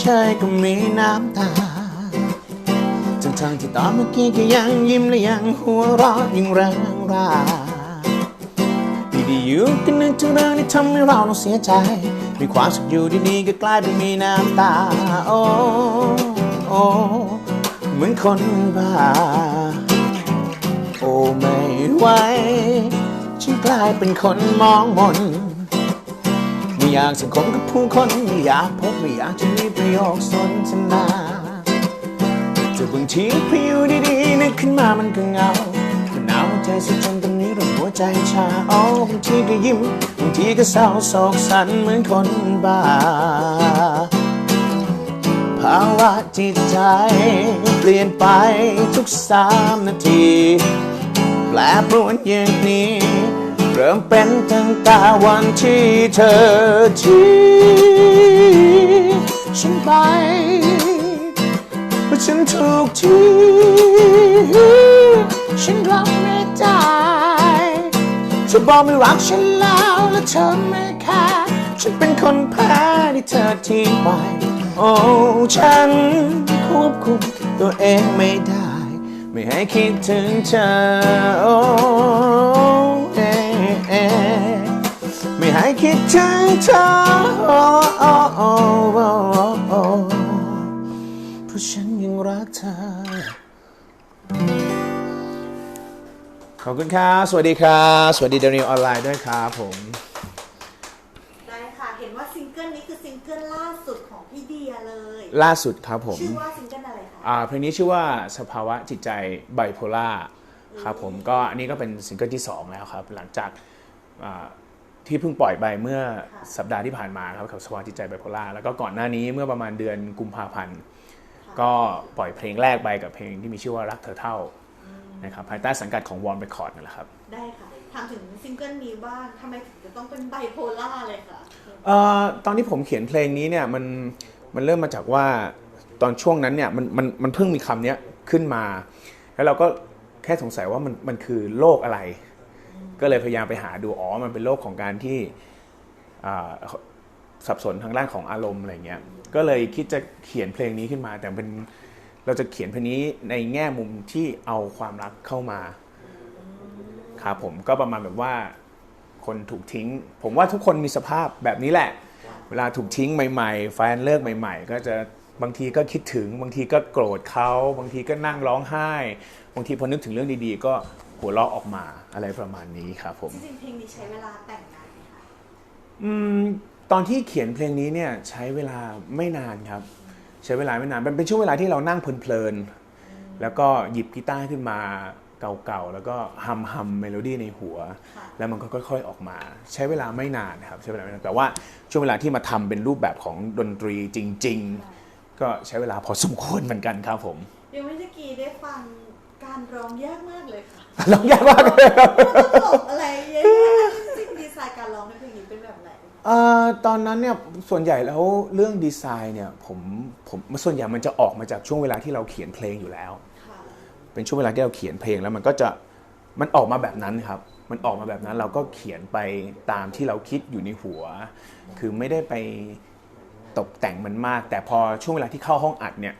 เฉยๆก็มีน้ำตาทั้งทางที่ตอนเมื่อกี้ก็ยังยิ้มและยังหัวเราะยังเริงราดีๆอยู่ก็นึกถึงเรื่องที่ทำให้เราต้องเสียใจ มีความสุขอยู่ดีๆก็กลายเป็นมีน้ำตา โอ้โอ้เหมือนคนบ้า โอ้ไม่ไหวฉันกลายเป็นคนมองมน อยากสังคมกับผู้คนไม่อยากพบไม่อยากจะมีประโยคสนทนาแต่บางทีพออยู่ดีๆนึกขึ้นมามันก็เหงาหนาวใจสุดจนตรงนี้เริ่มหัวใจชาโอ้บางทีก็ยิ้มบางทีก็เศร้าโศกสันเหมือนคนบ้าภาวะจิตใจเปลี่ยนไปทุกสามนาที แปรปรวนอย่างนี้ เริ่มเป็นตั้งแต่วันที่เธอทิ้งฉันไปเพราะฉันถูกทิ้งฉันรับไม่ได้เธอบอกไม่รักฉันแล้วและเธอไม่แค่ฉันเป็นคนแพ้ที่เธอทิ้งไป โอ้ฉันควบคุมตัวเองไม่ได้ ไม่ให้คิดถึงเธอโอ้เอ๊ะเอ๊ะไม่ให้ คิดถึงเธอโอ้โอ้โอ้โอ้โอ้เพราะฉันยังรักเธอ ขอบคุณครับ สวัสดีครับ สวัสดีเดนิวออนไลน์ด้วยครับผม ได้ค่ะ เห็นว่าซิงเกิลนี้คือซิงเกิลล่าสุดของพี่เดียเลย ล่าสุดครับผม ชื่อว่าซิงเกิลอะไรคะ อ่าเพลงนี้ชื่อว่าสภาวะจิตใจไบโพล่าครับผมก็อันนี้ก็เป็นซิงเกิลที่ 2 แล้วครับ หลังจากอ่า ที่เพิ่งปล่อยไปเมื่อสัปดาห์ที่ผ่านมาครับกับสภาวะจิตใจไบโพล่าแล้วก็ก่อนหน้านี้เมื่อประมาณเดือนกุมภาพันธ์ก็ปล่อยเพลงแรกไปกับเพลงที่มีชื่อว่ารักเธอเท่านะครับภายใต้สังกัดของวอร์มเรคคอร์ดนั่นแหละครับ ได้ค่ะ ถามถึงซิงเกิลนี้บ้างทำไมถึงจะต้องเป็นไบโพล่าเลยค่ะเอ่อตอนที่ผมเขียนเพลงนี้เนี่ยมันมันเริ่มมาจากว่าตอนช่วงนั้นเนี่ยมันมันมันเพิ่งมีคำเนี้ยขึ้นมา แล้วเราก็แค่สงสัยว่ามันมันคือโรคอะไร ก็เลยพยายามไปหาดูอ๋อมันเป็นโรคของการที่สับสนทางด้านของอารมณ์อะไรเงี้ยก็เลยคิดจะเขียนเพลงนี้ขึ้นมา แต่เป็นเราจะเขียนเพลงนี้ในแง่มุมที่เอาความรักเข้ามาครับผมก็ประมาณแบบว่าคนถูกทิ้ง ผมว่าทุกคนมีสภาพแบบนี้แหละ เวลาถูกทิ้งใหม่ๆแฟนเลิกใหม่ ๆ ก็จะบางทีก็คิดถึง บางทีก็โกรธเขาบางทีก็นั่งร้องไห้ บางทีพอนึกถึงเรื่องดีๆ ก็ หัวเราะออกมาอะไรประมาณนี้ครับผมจริงๆเพลงนี้ใช้เวลาแต่งนานไหมคะอืมตอนที่เขียนเพลงนี้เนี่ยใช้เวลาไม่นานครับ ใช้เวลาไม่นานมันเป็นช่วงเวลาที่เรานั่งเพลินๆแล้วก็หยิบกีตาร์ขึ้นมาเก่าๆแล้วก็ฮัมฮัมเมโลดี้ในหัว แล้วมันก็ค่อยๆออกมา ใช้เวลาไม่นานครับใช้เวลาไม่นานแต่ว่าช่วงเวลาที่มาทำเป็นรูปแบบของดนตรีจริง ๆ ก็ใช้เวลาพอสมควรเหมือนกันครับผมยังไม่ได้กี้ได้ฟังการร้องยากมากเลยค่ะ ร้องยากมากเลยครับตลกอะไรเยอะแยะจริงๆดีไซน์การร้องในเพลงนี้เป็นแบบไหนเอ่อตอนนั้นเนี่ยส่วนใหญ่แล้วเรื่องดีไซน์เนี่ยผมผมส่วนใหญ่มันจะออกมาจากช่วงเวลาที่เราเขียนเพลงอยู่แล้ว ค่ะเป็นช่วงเวลาที่เราเขียนเพลงแล้วมันก็จะมันออกมาแบบนั้นครับ มันออกมาแบบนั้นเราก็เขียนไปตามที่เราคิดอยู่ในหัว คือไม่ได้ไปตกแต่งมันมาก แต่พอช่วงเวลาที่เข้าห้องอัดเนี่ย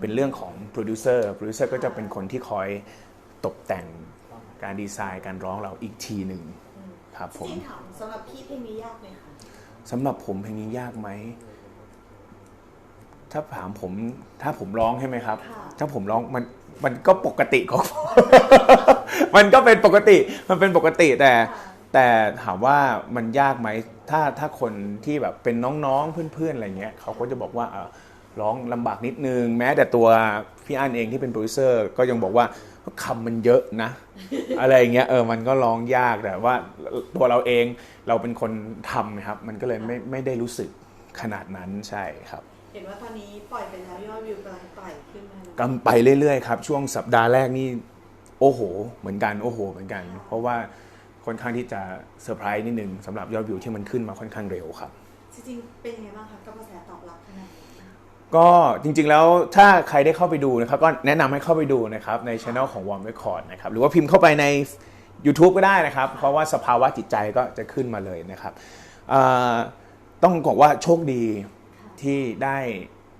เป็นเรื่องของโปรดิวเซอร์โปรดิวเซอร์ก็จะเป็นคนที่คอยตกแต่ง การดีไซน์การร้องเราอีกทีหนึ่งครับผมจริงถามสำหรับพี่เพลงนี้ยากไหมคะสำหรับผมเพลงนี้ยากไหมถ้าถามผมถ้าผมร้องใช่ไหมครับ ถ้าผมร้องมันมันก็ปกติของมันก็เป็นปกติมันเป็นปกติแต่ แต่ถามว่ามันยากไหมถ้าถ้าคนที่แบบเป็นน้องๆเพื่อนๆอะไรเงี้ยเขาก็จะบอกว่าเออ ร้องลำบากนิดนึง แม้แต่ตัวพี่อันเองที่เป็นโปรดิวเซอร์ก็ยังบอกว่าคำมันเยอะนะ อะไรอย่างเงี้ยเออมันก็ร้องยากแต่ว่าตัวเราเองเราเป็นคนทำนะครับ มันก็เลยไม่ไม่ได้รู้สึกขนาดนั้นใช่ครับ เห็นว่าตอนนี้ปล่อยไปแล้วยอดวิวกำลังไต่ขึ้นมากำไปเรื่อยๆครับ ช่วงสัปดาห์แรกนี่โอ้โห เหมือนกันโอ้โห เหมือนกัน เพราะว่าค่อนข้างที่จะเซอร์ไพรส์นิดนึงสำหรับยอดวิวที่มันขึ้นมาค่อนข้างเร็วครับ จริงๆเป็นยังไงบ้างคะกับกระแสตอบรับขนาดนี้ ก็จริงๆแล้วถ้าใครได้เข้าไปดูนะครับ ก็แนะนำให้เข้าไปดูนะครับ ในช anel ของ Warm Record นะครับ หรือว่าพิมพ์เข้าไปใน YouTube ก็ได้นะครับ เพราะว่าสภาวะจิตใจก็จะขึ้นมาเลยนะครับเอ่อต้องบอกว่าโชคดีที่ได้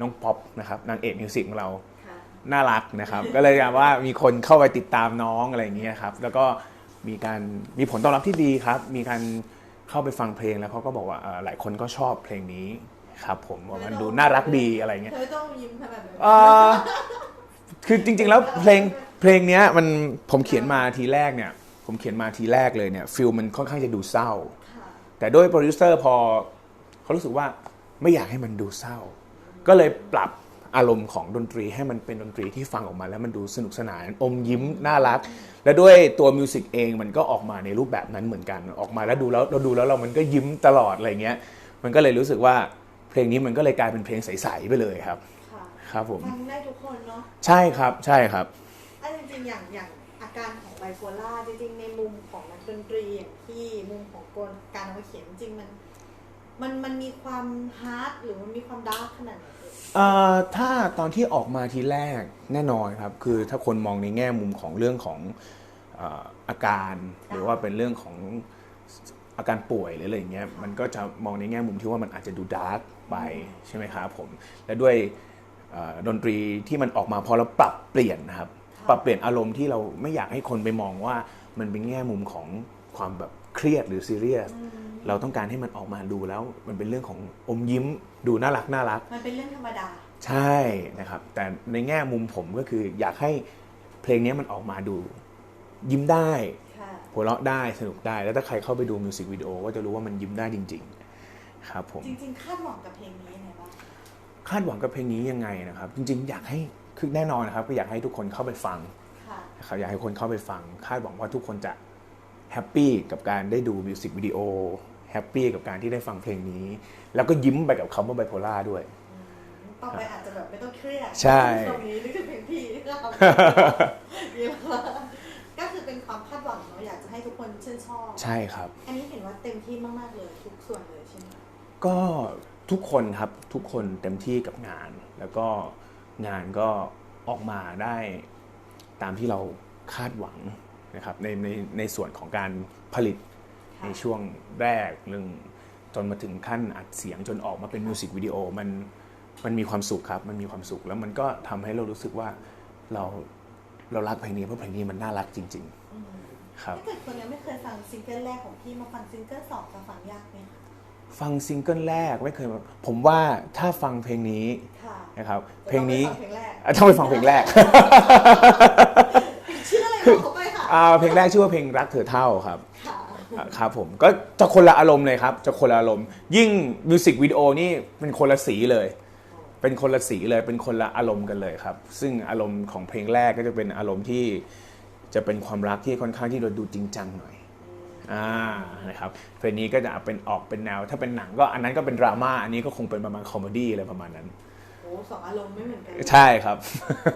น้องป๊อปนะครับนางเอกมิวสิกของเรา ค่ะ น่ารักนะครับ ก็เลยอยากว่ามีคนเข้าไปติดตามน้องอะไรอย่างเงี้ยครับ แล้วก็มีการมีผลตอบรับที่ดีครับ มีการเข้าไปฟังเพลงแล้วเขาก็บอกว่าเอ่อหลายคนก็ชอบเพลงนี้ ครับผมว่ามันดูน่ารักดีอะไรเงี้ยเธอต้องยิ้มขนาดนั้นเอ่อคือจริง ๆ แล้วเพลงเพลงเนี้ยมันผมเขียนมาทีแรกเนี่ย ผมเขียนมาทีแรกเลยเนี่ยฟิลมันค่อนข้างจะดูเศร้า ค่ะแต่ด้วยโปรดิวเซอร์พอเขารู้สึกว่าไม่อยากให้มันดูเศร้า ก็เลยปรับอารมณ์ของดนตรีให้มันเป็นดนตรีที่ฟังออกมาแล้วมันดูสนุกสนานอมยิ้มน่ารัก และด้วยตัวมิวสิกเองมันก็ออกมาในรูปแบบนั้นเหมือนกันออกมาแล้วดูแล้วเราดูแล้วเรามันก็ยิ้มตลอดอะไรเงี้ยมันก็เลยรู้สึกว่า เพลงนี้มันก็เลยกลายเป็นเพลงใสๆไปเลยครับ ค่ะครับผมฟังได้ทุกคนเนาะใช่ครับใช่ครับอันจริงๆอย่างอย่างอาการของไบโพล่าจริงๆในมุมของนักดนตรีอย่างที่มุมของกลการเอามาเขียนจริงๆมัน มันมันมีความฮาร์ดหรือมันมีความดาร์กขนาดไหนเอ่ยเอ่อถ้าตอนที่ออกมาทีแรกแน่นอนครับ คือถ้าคนมองในแง่มุมของเรื่องของเอ่ออาการ หรือว่าเป็นเรื่องของ อาการป่วยหรืออะไรอย่างเงี้ยมันก็จะมองในแง่มุมที่ว่ามันอาจจะดูดาร์กไปใช่ไหมครับผม และด้วยเอ่อดนตรีที่มันออกมาพอเราปรับเปลี่ยนนะครับ ปรับเปลี่ยนอารมณ์ที่เราไม่อยากให้คนไปมองว่ามันเป็นแง่มุมของความแบบเครียดหรือซีเรียสเราต้องการให้มันออกมาดูแล้ว มันเป็นเรื่องของอมยิ้มดูน่ารักน่ารัก มันเป็นเรื่องธรรมดา ใช่นะครับ แต่ในแง่มุมผมก็คืออยากให้เพลงนี้มันออกมาดู ยิ้มได้ค่ะ หัวเราะได้สนุกได้ แล้วถ้าใครเข้าไปดูมิวสิกวิดีโอก็จะรู้ว่ามันยิ้มได้จริง ๆ ครับผมจริงๆคาดหวังกับเพลงนี้ยังไงบ้างคาดหวังกับเพลงนี้ยังไงนะครับ จริง ๆ อยากให้คือแน่นอนนะครับ ก็อยากให้ทุกคนเข้าไปฟังค่ะนะครับอยากให้คนเข้าไปฟัง คาดหวังว่าทุกคนจะแฮปปี้กับการได้ดูมิวสิกวิดีโอแฮปปี้กับการที่ได้ฟังเพลงนี้ แล้วก็ยิ้มไปกับคำว่าไบโพล่าด้วยต่อไปอาจจะแบบไม่ต้องเครียดใช่ตรงนี้นี่คือเพลงพี่ที่เรา คนชื่นชอบใช่ครับ อันนี้เห็นว่าเต็มที่มากๆเลยทุกส่วนเลยใช่ไหมก็ทุกคนครับทุกคนเต็มที่กับงาน แล้วก็งานก็ออกมาได้ตามที่เราคาดหวังนะครับในในในส่วนของการผลิตในช่วงแรกเรื่องจนมาถึงขั้นอัดเสียงจนออกมาเป็นมิวสิกวิดีโอมันมันมีความสุขครับ มันมีความสุขแล้วมันก็ทำให้เรารู้สึกว่าเราเรารักเพลงนี้เพราะเพลงนี้มันน่ารักจริง ๆ ครับ ถ้าเกิดคนยังไม่เคยฟังซิงเกิลแรกของพี่มาฟังซิงเกิลสองจะฟังยากไหมคะฟังซิงเกิลแรกไม่เคยผมว่าถ้าฟังเพลงนี้ค่ะนะครับ เพลงนี้ต้องไปฟังเพลงแรกอะต้องไปฟังเพลงแรก ชื่ออะไรบอกเขาไปค่ะอ่าเพลงแรกชื่อว่าเพลงรักเธอเท่าครับค่ะอะครับผมก็จะคนละอารมณ์เลยครับ จะคนละอารมณ์ ยิ่งมิวสิกวิดีโอนี่เป็นคนละสีเลย เป็นคนละสีเลยเป็นคนละอารมณ์กันเลยครับ ซึ่งอารมณ์ของเพลงแรกก็จะเป็นอารมณ์ที่ จะเป็นความรักที่ค่อนข้างที่เราดูจริงจังหน่อยอ่านะครับเพลงนี้ก็จะเป็นออกเป็นแนว ถ้าเป็นหนังก็อันนั้นก็เป็นดราม่าอันนี้ก็คงเป็นประมาณคอมเมดี้อะไรประมาณนั้นโอ้สองอารมณ์ไม่เหมือนกันใช่ครับ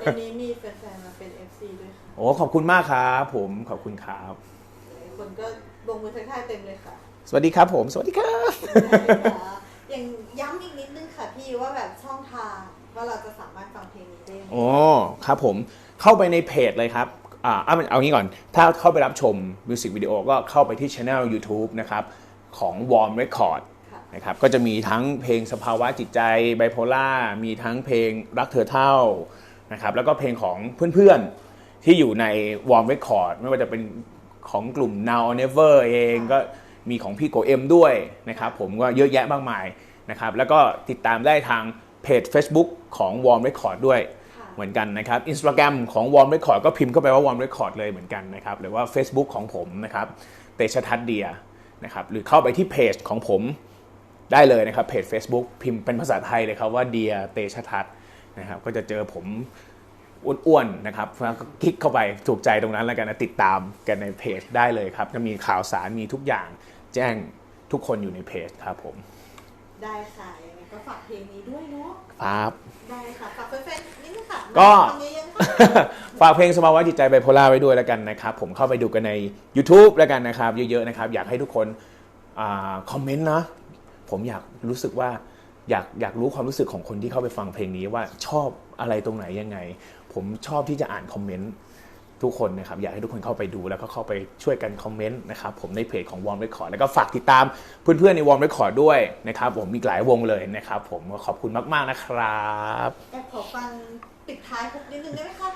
ในนี้มีแฟนๆมาเป็น FC ด้วยค่ะโอ้ขอบคุณมากครับผมขอบคุณครับหลายคนก็ลงมือทักทายเต็มเลยค่ะ สวัสดีครับผม สวัสดีครับได้ค่ะอย่างย้ำอีกนิดนึงค่ะพี่ว่าแบบช่องทางว่าเราจะสามารถฟังเพลงนี้ได้ยังไงโอ้ครับผมเข้าไปในเพจเลยครับ อ่าเอาเอางี้ก่อน ถ้าเข้าไปรับชมมิวสิกวิดีโอก็เข้าไปที่ channel YouTube นะครับ ของ Warm Record ค่ะนะครับก็จะมีทั้งเพลงสภาวะจิตใจไบโพล่ามีทั้งเพลงรักเธอเท่านะครับแล้วก็เพลงของเพื่อนๆ ที่อยู่ใน Warm Record ไม่ว่าจะเป็นของกลุ่ม Now or Never เองก็มีของพี่โกเอ็มด้วยนะครับผมก็เยอะแยะมากมายนะครับแล้วก็ติดตามได้ทางเพจ Facebook ของ Warm Record ด้วยค่ะ เหมือนกันนะครับ Instagram ของ Warm Record ก็พิมพ์เข้าไปว่า Warm Record เลยเหมือนกันนะครับ หรือว่า Facebook ของผมนะครับเตชะทัศน์เดียนะครับหรือเข้าไปที่เพจของผมได้เลยนะครับเพจ Facebook พิมพ์เป็นภาษาไทยเลยครับว่าเดียเตชะทัศน์นะครับก็จะเจอผมอ้วนๆนะครับแล้วก็คลิกเข้าไปถูกใจตรงนั้นแล้วกันนะติดตามกันในเพจได้เลยครับก็มีข่าวสารมีทุกอย่างแจ้งทุกคนอยู่ในเพจครับผม ได้ค่ะยังไงก็ฝากเพลงนี้ด้วยเนาะครับ ก็ ฝากเพลงสภาวะจิตใจไบโพล่าไว้ด้วยแล้วกันนะครับ ผมเข้าไปดูกันใน YouTube แล้วกันนะครับ เยอะๆนะครับ อยากให้ทุกคนคอมเมนต์นะผมอยากรู้สึกว่าอยากอยากรู้ความรู้สึกของคนที่เข้าไปฟังเพลงนี้ว่าชอบอะไรตรงไหนยังไง ผมชอบที่จะอ่านคอมเมนต์ทุกคนนะครับอยากให้ทุกคนเข้าไปดูแล้วก็เข้าไปช่วยกันคอมเมนต์นะครับผมในเพจของ Warm Record แล้วก็ฝากติดตามเพื่อนๆใน Warm Record ด้วยนะครับผมมีหลายวงเลยนะครับผมขอบคุณมากๆนะครับแอบขอฟัง ปิดท้ายพุกนิดนึงได้ไหมคะ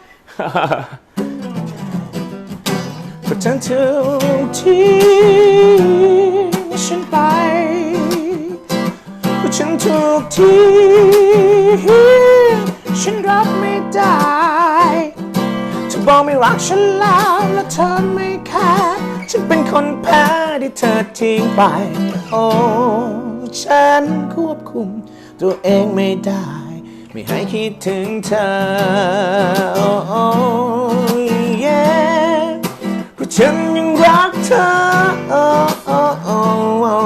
เพราะฉันทุกที่ฉันไปเพราฉันทุกที่ฉันรับไม่ได้เธอบอกไม่รักฉันแล้วและเธอไม่แคร์ฉันเป็นคนแพ้ที่เธอทิ้งไป โอ้ ฉันควบคุมตัวเองไม่ได้ ไม่ให้คิดถึงเธอโอ้โอ้ yeah เพราะฉันยังรักเธอโอ้โอ้โอ้โอ้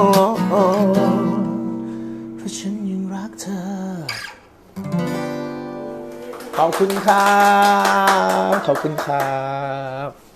โอ้เพราะฉันยังรักเธอ ขอบคุณครับ ขอบคุณครับ